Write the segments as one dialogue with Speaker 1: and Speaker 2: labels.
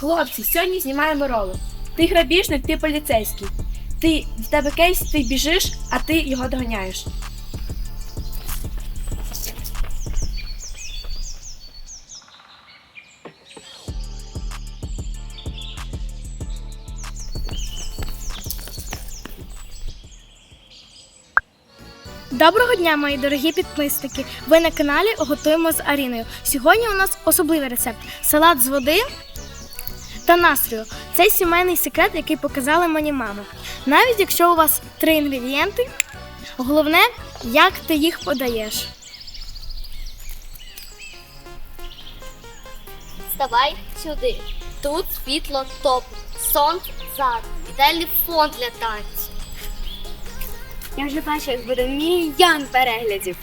Speaker 1: Хлопці, сьогодні знімаємо ролик. Ти грабіжник, ти поліцейський. Ти в тебе кейс, ти біжиш, а ти його доганяєш.
Speaker 2: Доброго дня, мої дорогі підписники! Ви на каналі Готуємо з Аріною. Сьогодні у нас особливий рецепт салат з води та настрою. Це сімейний секрет, який показала мені мама. Навіть якщо у вас три інгредієнти, головне, як ти їх подаєш.
Speaker 3: Вставай сюди. Тут світло топ, сонце зад, ідеальний фон для танців.
Speaker 2: Я вже бачу, як буде мільйон переглядів.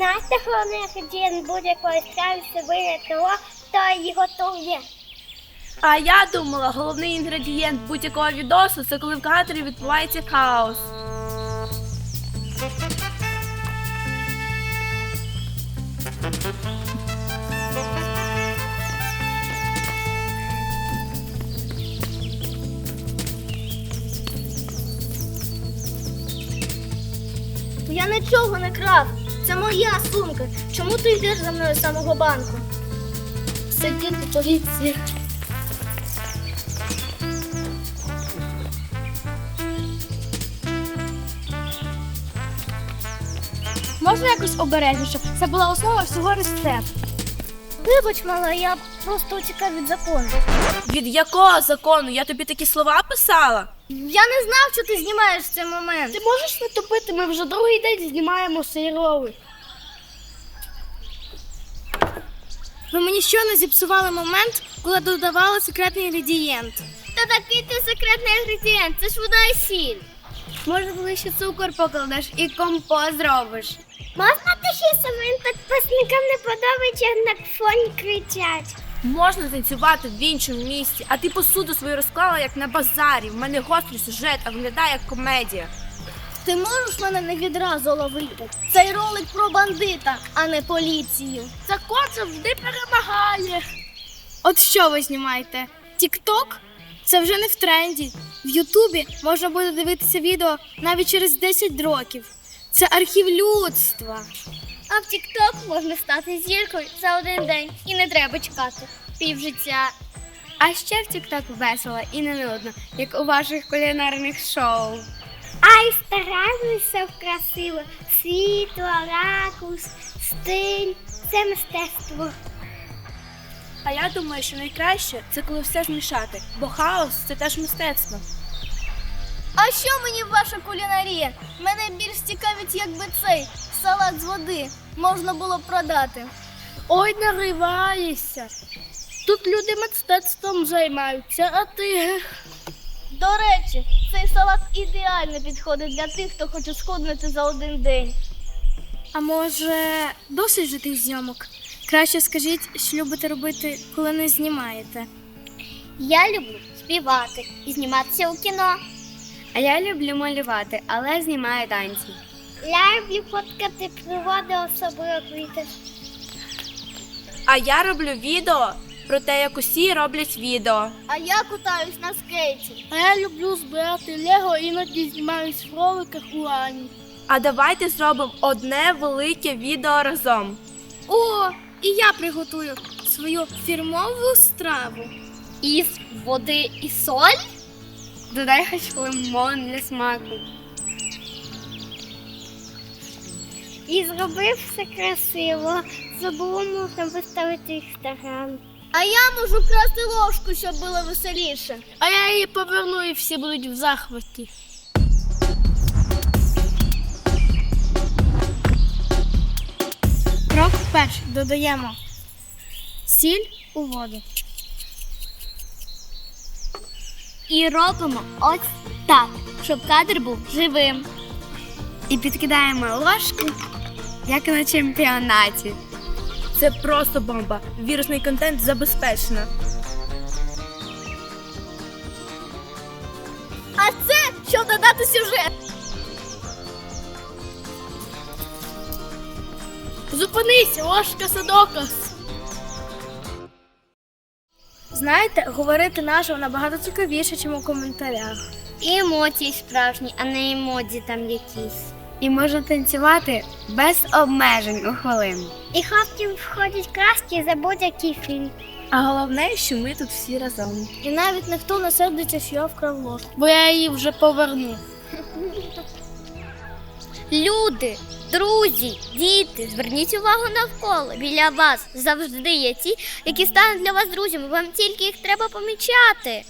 Speaker 3: Знаєте, головний інгредієнт будь-якої страви це вигляд того, хто її готує.
Speaker 1: А я думала, головний інгредієнт будь-якого відосу це коли в кадрі відбувається хаос.
Speaker 2: Я нічого не крав. Це моя сумка. Чому ти йдеш за мною з самого банку? Сидіти поліції. Можна якось обережніше? Це була основа всього рецепту. Вибач, мала, я просто утікав від закону.
Speaker 1: Від якого закону? Я тобі такі слова писала?
Speaker 2: Я не знав, що ти знімаєш в цей момент. Ти можеш не топити, ми вже другий день знімаємо ролик. Ви мені щойно зіпсували момент, коли додавали секретний інгредієнт.
Speaker 3: Та такий ти секретний інгредієнт, це ж вода і сіль.
Speaker 2: Може, коли ще цукор покладеш і компост зробиш.
Speaker 3: Можна тихіше, моїм підписникам не подобається, як на фоні кричать.
Speaker 1: Можна танцювати в іншому місці, а ти посуду свою розклала як на базарі. В мене гострий сюжет, а виглядає як комедія.
Speaker 2: Ти можеш мене не відразу ловити. Цей ролик про бандита, а не поліцію. Закон завжди перемагає. От що ви знімаєте? Тік-ток? Це вже не в тренді. В Ютубі можна буде дивитися відео навіть через 10 років. Це архів людства.
Speaker 3: А в TikTok можна стати зіркою за один день і не треба чекати півжиття.
Speaker 2: А ще в Тік-Ток весело і не нудно, як у ваших кулінарних шоу.
Speaker 3: А й стараюся красиво. Світло, ракурс, стиль це мистецтво.
Speaker 1: А я думаю, що найкраще це коли все змішати, бо хаос це теж мистецтво.
Speaker 2: А що мені ваша кулінарія? Мене більш цікавить, якби цей салат з води можна було б продати. Ой, нариваєшся. Тут люди мистецтвом займаються, а ти. До речі, цей салат ідеально підходить для тих, хто хоче схуднути за один день. А може, досить же тих зйомок? Краще скажіть, що любите робити, коли не знімаєте.
Speaker 3: Я люблю співати і зніматися у кіно.
Speaker 2: А я люблю малювати, але знімаю танці.
Speaker 3: Я люблю фоткати природи, особливо квіти.
Speaker 1: А я роблю відео про те, як усі роблять відео.
Speaker 2: А я катаюсь на скейті. А я люблю збирати лего, іноді знімаюсь в роликах у Ані.
Speaker 1: А давайте зробимо одне велике відео разом.
Speaker 2: О, і я приготую свою фірмову страву.
Speaker 3: Із води і соль?
Speaker 2: Додай хоч лимон для смаку.
Speaker 3: І зробив все красиво. Забув можна виставити інстаграм.
Speaker 2: А я можу красти ложку, щоб було веселіше. А я її поверну і всі будуть в захваті. Додаємо сіль у воду.
Speaker 3: І робимо ось так, щоб кадр був живим.
Speaker 2: і підкидаємо ложку, як на чемпіонаті.
Speaker 1: Це просто бомба. Вірусний контент забезпечено.
Speaker 2: А це щоб додати сюжет. Зупинись, ложка садокас. Знаєте, говорити наживо набагато цікавіше, ніж у коментарях.
Speaker 3: І емоції справжні, а не емодзі там якісь.
Speaker 2: І можна танцювати без обмежень у хвилину.
Speaker 3: І хлопці входять краски за будь-який фільм.
Speaker 1: А головне, що ми тут всі разом.
Speaker 2: І навіть ніхто не сердиться, що я вкрав ложку, бо я її вже поверну.
Speaker 3: Люди, друзі, діти, зверніть увагу навколо. Біля вас завжди є ті, які стануть для вас друзями. Вам тільки їх треба помічати.